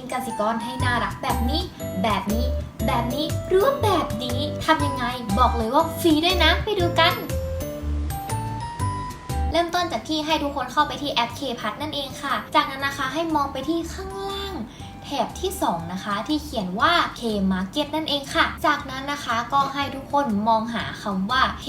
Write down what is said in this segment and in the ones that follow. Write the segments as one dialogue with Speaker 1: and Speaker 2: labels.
Speaker 1: มกสิกรให้น่ารักแบบนี้ แบบนี้ แบบนี้หรือว่าแบบนี้ทำยังไงบอกเลยว่าฟรีด้วยนะ ไปดูกัน เริ่มต้นจากที่ให้ทุกคนเข้าไปที่แอป K พัทนั่นเองค่ะ จากนั้นนะคะให้มองไปที่ข้างล่าง แถบที่ 2 นะคะ ที่เขียนว่า K Market นั่นเองค่ะ จากนั้นนะคะก็ให้ทุกคนมองหาคำว่า K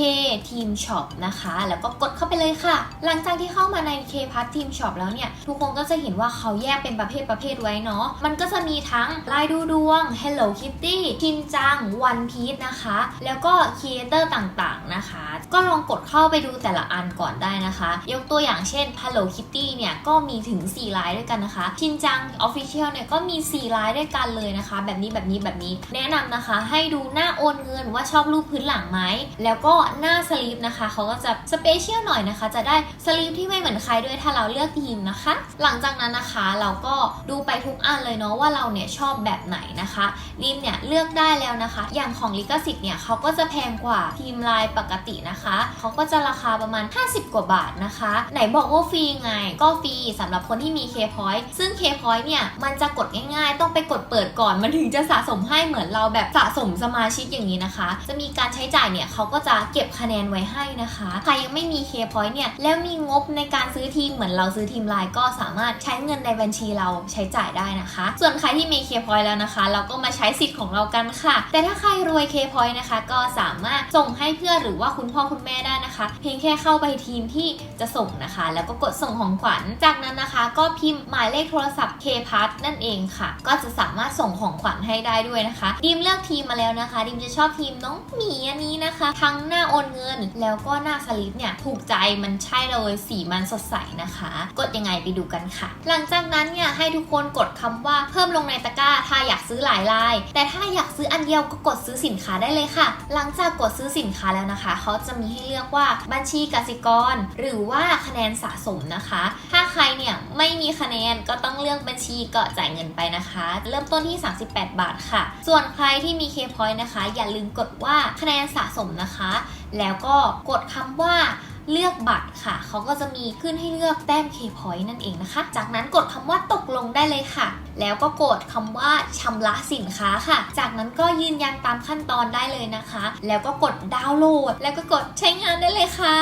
Speaker 1: Team Shop นะคะ แล้วก็กดเข้าไปเลยค่ะ หลังจากที่เข้ามาใน K p a t Team Shop แล้วเนี่ย ทุกคนก็จะเห็นว่าเขาแยกเป็นประเภทประเภทไว้เนาะมันก็จะมีทั้งลายดูดวง Hello Kitty ชินจัง One Piece นะคะ แล้วก็ครีเอเตอร์ต่างๆนะคะ ก็ลองกดเข้าไปดูแต่ละอันก่อนได้นะคะ ยกตัวอย่างเช่น Hello Kitty เนี่ยก็มีถึง 4 ลายด้วยกันนะคะชินจัง Official เนี่ยก็มีมี 4 ลายด้วยกันเลยนะคะ แบบนี้แบบนี้แบบนี้ แนะนำนะคะ ให้ดูหน้าโอนเงินว่าชอบรูปพื้นหลังไหมแล้วก็หน้าสลีปนะคะเขาก็จะสเปเชียลหน่อยนะคะ จะได้สลีปที่ไม่เหมือนใครด้วยถ้าเราเลือกทีมนะคะ หลังจากนั้นนะคะเราก็ดูไปทุกอันเลยเนาะว่าเราเนี่ยชอบแบบไหนนะคะรีมเนี่ยเลือกได้แล้วนะคะ อย่างของลิขสิทธิ์เนี่ยเขาก็จะแพงกว่าทีมลายปกตินะคะเขาก็จะราคาประมาณ 50 กว่าบาทนะคะ ไหนบอกว่าฟรีไง ก็ฟรีสำหรับคนที่มี K-Point ซึ่ง K-Point เนี่ยมันจะกดง่ายๆ ต้องไปกดเปิดก่อนมันถึงจะสะสมให้เหมือนเราแบบสะสมสมาชิกอย่างนี้นะคะ จะมีการใช้จ่ายเนี่ยเขาก็จะเก็บคะแนนไว้ให้นะคะใครยังไม่มี K-Point เนี่ยแล้วมีงบในการซื้อทีมเหมือนเราซื้อทีมไลน์ก็สามารถใช้เงินในบัญชีเราใช้จ่ายได้นะคะ ส่วนใครที่มี K-Point แล้วนะคะ เราก็มาใช้สิทธิ์ของเรากันค่ะ แต่ถ้าใครรวย K-Point นะคะ ก็สามารถส่งให้เพื่อนหรือว่าคุณพ่อคุณแม่ได้นะคะ เพียงแค่เข้าไปทีมที่จะส่งนะคะ แล้วก็กดส่งของขวัญจากนั้นนะคะ ก็พิมพ์หมายเลขโทรศัพท์ K p a s นั่นเองค่ะ ก็จะสามารถส่งของขวัญให้ได้ด้วยนะคะ ดิมเลือกทีมมาแล้วนะคะ ดิมจะชอบทีมน้องหมีอันนี้นะคะ ทั้งหน้าโอนเงิน แล้วก็หน้าสลิปเนี่ยถูกใจมันใช่เลยสีมันสดใสนะคะ กดยังไงไปดูกันค่ะ หลังจากนั้นเนี่ยให้ทุกคนกดคำว่าเพิ่มลงในตะกร้า ถ้าอยากซื้อหลายลาย แต่ถ้าอยากซื้ออันเดียวก็กดซื้อสินค้าได้เลยค่ะ หลังจากกดซื้อสินค้าแล้วนะคะ เขาจะมีให้เลือกว่าบัญชีกสิกร หรือว่าคะแนนสะสมนะคะ ถ้าใครเนี่ยไม่มีคะแนนก็ต้องเลือกบัญชีก็จ่ายเงินไปนะคะ เริ่มต้นที่ 38 บาทค่ะ ส่วนใครที่มี K-Point นะคะ อย่าลืมกดว่าคะแนนสะสมนะคะ แล้วก็กดคำว่า เลือกบัตรค่ะ เขาก็จะมีขึ้นให้เลือกแต้ม K-Point นั่นเองนะคะ จากนั้นกดคำว่าตกลงได้เลยค่ะ แล้วก็กดคำว่าชำระสินค้าค่ะ จากนั้นก็ยืนยันตามขั้นตอนได้เลยนะคะ แล้วก็กดดาวน์โหลด แล้วก็กดใช้งานได้เลยค่ะ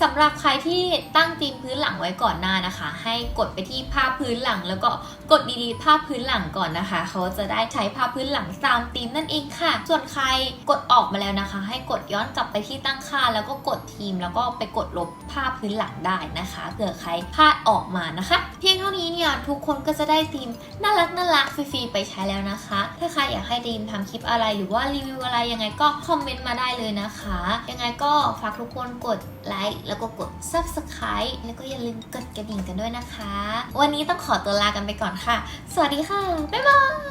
Speaker 1: สำหรับใครที่ตั้งธีมพื้นหลังไว้ก่อนหน้านะคะ ให้กดไปที่ภาพพื้นหลัง แล้วก็กด delete ภาพพื้นหลังก่อนนะคะ เขาจะได้ใช้ภาพพื้นหลังตามธีมนั่นเองค่ะ ส่วนใครกดออกมาแล้วนะคะ ให้กดย้อนกลับไปที่ตั้งค่า แล้วก็กดทีมแล้วก็ไปกดดลบภาพพื้นหลังได้นะคะเผื่อใครพลาดออกมานะคะ เพียงเท่านี้เนี่ยทุกคนก็จะได้ธีมน่ารักน่ารักฟรีๆไปใช้แล้วนะคะ ถ้าใครอยากให้ดีมทำคลิปอะไรหรือว่ารีวิวอะไรยังไงก็คอมเมนต์มาได้เลยนะคะ ยังไงก็ฝากทุกคนกดไลค์แล้วก็กด subscribe แล้วก็อย่าลืมกดกระดิ่งกันด้วยนะคะ วันนี้ต้องขอตัวลากันไปก่อนค่ะ สวัสดีค่ะ บ๊ายบาย